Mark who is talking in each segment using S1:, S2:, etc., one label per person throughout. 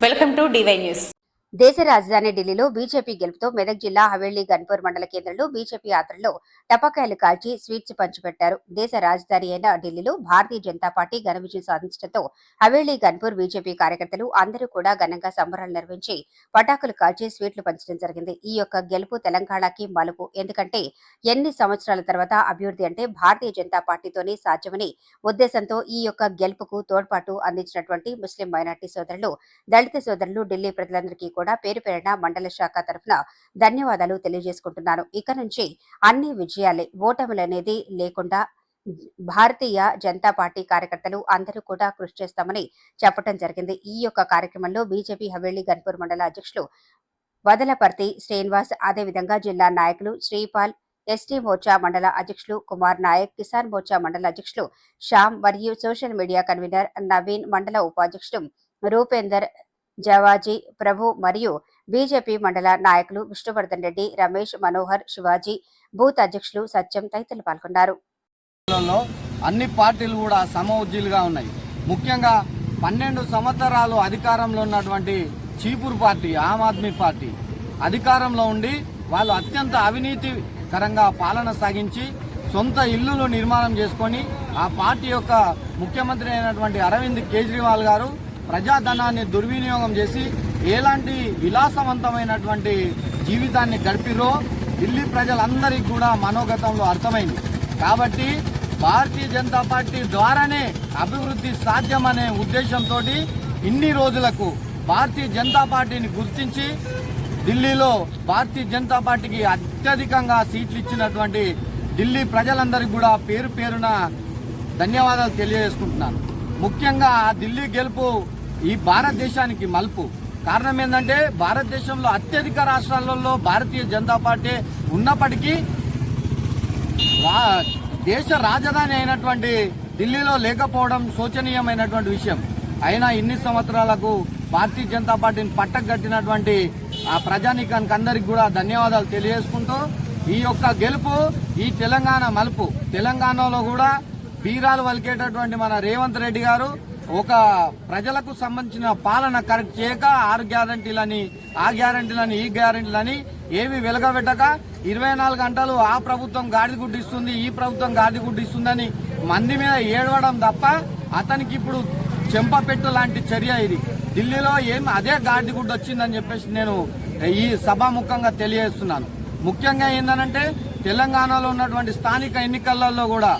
S1: Welcome to DY news
S2: దేశ రాజధాని ఢిల్లీలో బీజేపీ గెలుపుతో మెదక్ జిల్లా హవేళి గన్పూర్ మండల కేంద్రంలో బీజేపీ యాత్రలో టపాకాయలు కాల్చి స్వీట్స్ పంచిపెట్టారు. దేశ రాజధాని అయిన ఢిల్లీలో భారతీయ జనతా పార్టీ ఘన విజయం సాధించడంతో హవేళి గన్పూర్ బీజేపీ కార్యకర్తలు అందరూ కూడా ఘనంగా సంబరాలు నిర్వహించి పటాకులు కాల్చి స్వీట్లు పంచడం జరిగింది. ఈ యొక్క గెలుపు తెలంగాణకి మలుపు. ఎందుకంటే ఎన్ని సంవత్సరాల తర్వాత అభివృద్ధి అంటే భారతీయ జనతా పార్టీతోనే సాధ్యమని ఉద్దేశంతో ఈ యొక్క గెలుపుకు తోడ్పాటు అందించినటువంటి ముస్లిం మైనార్టీ సోదరులు దళిత సోదరులు ఢిల్లీ ప్రజలందరికీ కూడా పేరు పేరిన మండల శాఖ తరఫున ధన్యవాదాలు తెలియజేసుకుంటున్నాను. ఇక నుంచి అన్ని విజయాలే ఓటములు అనేది లేకుండా భారతీయ జనతా పార్టీ కార్యకర్తలు అందరూ కూడా కృషి చేస్తామని చెప్పడం జరిగింది. ఈ యొక్క కార్యక్రమంలో బీజేపీ హవేళీ గన్పూర్ మండల అధ్యక్షులు వదలపర్తి శ్రీనివాస్ అదేవిధంగా జిల్లా నాయకులు శ్రీపాల్ ఎస్టీ మోర్చా మండల అధ్యక్షులు కుమార్ నాయక్ కిసాన్ మోర్చా మండల అధ్యక్షులు శ్యామ్ మరియు సోషల్ మీడియా కన్వీనర్ నవీన్ మండల ఉపాధ్యక్షుడు రూపేందర్ జవాజీ ప్రభు మరియు బీజేపీ మండల నాయకులు విష్ణువర్ధన్ రెడ్డి రమేష్ మనోహర్ శివాజీ బూత్ అధ్యక్షులు సత్యం తదితరులు పాల్గొన్నారు.
S3: అన్ని పార్టీలు కూడా సమఉజ్జీలుగా ఉన్నాయి. ముఖ్యంగా పన్నెండు సంవత్సరాలు అధికారంలో ఉన్నటువంటి చీపురు పార్టీ ఆమ్ ఆద్మీ పార్టీ అధికారంలో ఉండి వాళ్ళు అత్యంత అవినీతికరంగా పాలన సాగించి సొంత ఇల్లులు నిర్మాణం చేసుకొని ఆ పార్టీ యొక్క ముఖ్యమంత్రి అయినటువంటి అరవింద్ కేజ్రీవాల్ గారు ప్రజాధనాన్ని దుర్వినియోగం చేసి ఎలాంటి విలాసవంతమైనటువంటి జీవితాన్ని గడిపిరో ఢిల్లీ ప్రజలందరికీ కూడా మనోగతంలో అర్థమైంది. కాబట్టి భారతీయ జనతా పార్టీ ద్వారానే అభివృద్ధి సాధ్యమనే ఉద్దేశంతో ఇన్ని రోజులకు భారతీయ జనతా పార్టీని గుర్తించి ఢిల్లీలో భారతీయ జనతా పార్టీకి అత్యధికంగా సీట్లు ఇచ్చినటువంటి ఢిల్లీ ప్రజలందరికీ కూడా పేరు పేరున ధన్యవాదాలు తెలియజేసుకుంటున్నాను. ముఖ్యంగా ఆ ఢిల్లీ గెలుపు ఈ భారతదేశానికి మలుపు. కారణం ఏంటంటే భారతదేశంలో అత్యధిక రాష్ట్రాలలో భారతీయ జనతా పార్టీ ఉన్నప్పటికీ దేశ రాజధాని అయినటువంటి ఢిల్లీలో లేకపోవడం శోచనీయమైనటువంటి విషయం. అయినా ఇన్ని సంవత్సరాలకు భారతీయ జనతా పార్టీని పట్టగట్టినటువంటి ఆ ప్రజానీకానికి అందరికి కూడా ధన్యవాదాలు తెలియజేసుకుంటూ ఈ యొక్క గెలుపు ఈ తెలంగాణ మలుపు. తెలంగాణలో కూడా బీరాలు వలికేటటువంటి మన రేవంత్ రెడ్డి గారు ఒక ప్రజలకు సంబంధించిన పాలన కరెక్ట్ చేయక ఆరు గ్యారంటీలని ఆ గ్యారంటీలని ఈ గ్యారంటీలని ఏవి వెలగబెట్టక ఇరవై నాలుగు గంటలు ఆ ప్రభుత్వం గాడి గుడ్డిస్తుంది ఈ ప్రభుత్వం గాడి గుడ్డు ఇస్తుందని మంది మీద ఏడవడం తప్ప అతనికి ఇప్పుడు చెంపపెట్టు లాంటి చర్య ఇది. ఢిల్లీలో ఏం అదే గాడి గుడ్డు వచ్చిందని చెప్పేసి నేను ఈ సభాముఖంగా తెలియజేస్తున్నాను. ముఖ్యంగా ఏంటంటే తెలంగాణలో ఉన్నటువంటి స్థానిక ఎన్నికలలో కూడా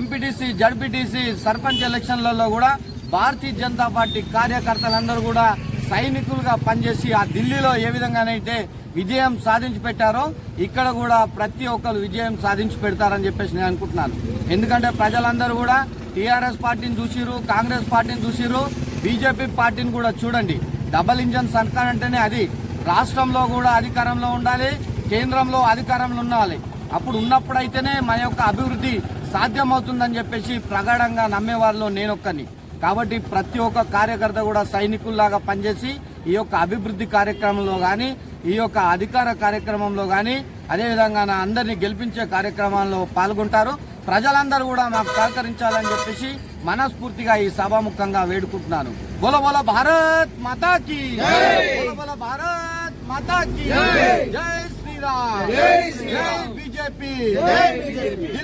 S3: ఎంపీటీసీ జడ్పీటీసీ సర్పంచ్ ఎలక్షన్లలో కూడా భారతీయ జనతా పార్టీ కార్యకర్తలందరూ కూడా సైనికులుగా పనిచేసి ఆ ఢిల్లీలో ఏ విధంగానైతే విజయం సాధించి పెట్టారో ఇక్కడ కూడా ప్రతి ఒక్కరు విజయం సాధించి పెడతారని చెప్పేసి నేను అనుకుంటున్నాను. ఎందుకంటే ప్రజలందరూ కూడా టీఆర్ఎస్ పార్టీని చూసిరు కాంగ్రెస్ పార్టీని చూసిరు బీజేపీ పార్టీని కూడా చూడండి. డబల్ ఇంజన్ సర్కార్ అంటేనే అది. రాష్ట్రంలో కూడా అధికారంలో ఉండాలి కేంద్రంలో అధికారంలో ఉండాలి. అప్పుడు ఉన్నప్పుడైతేనే మన యొక్క అభివృద్ధి సాధ్యమవుతుందని చెప్పేసి ప్రగాఢంగా నమ్మేవారిలో నేనొక్కని కాబట్టి ప్రతి ఒక్క కార్యకర్త కూడా సైనికుల్లాగా పనిచేసి ఈ యొక్క అభివృద్ధి కార్యక్రమంలో కానీ ఈ యొక్క అధికార కార్యక్రమంలో కానీ అదేవిధంగా నా అందరినీ గెలిపించే కార్యక్రమాల్లో పాల్గొంటారు. ప్రజలందరూ కూడా మాకు సహకరించాలని చెప్పేసి మనస్ఫూర్తిగా ఈ సభాముఖంగా వేడుకుంటున్నాను. బోల బోల భారత్ మాతాకి బోల భారత్ మాతాకి జై! శ్రీరామ్! జై బీజేపీ! ఢిల్లీ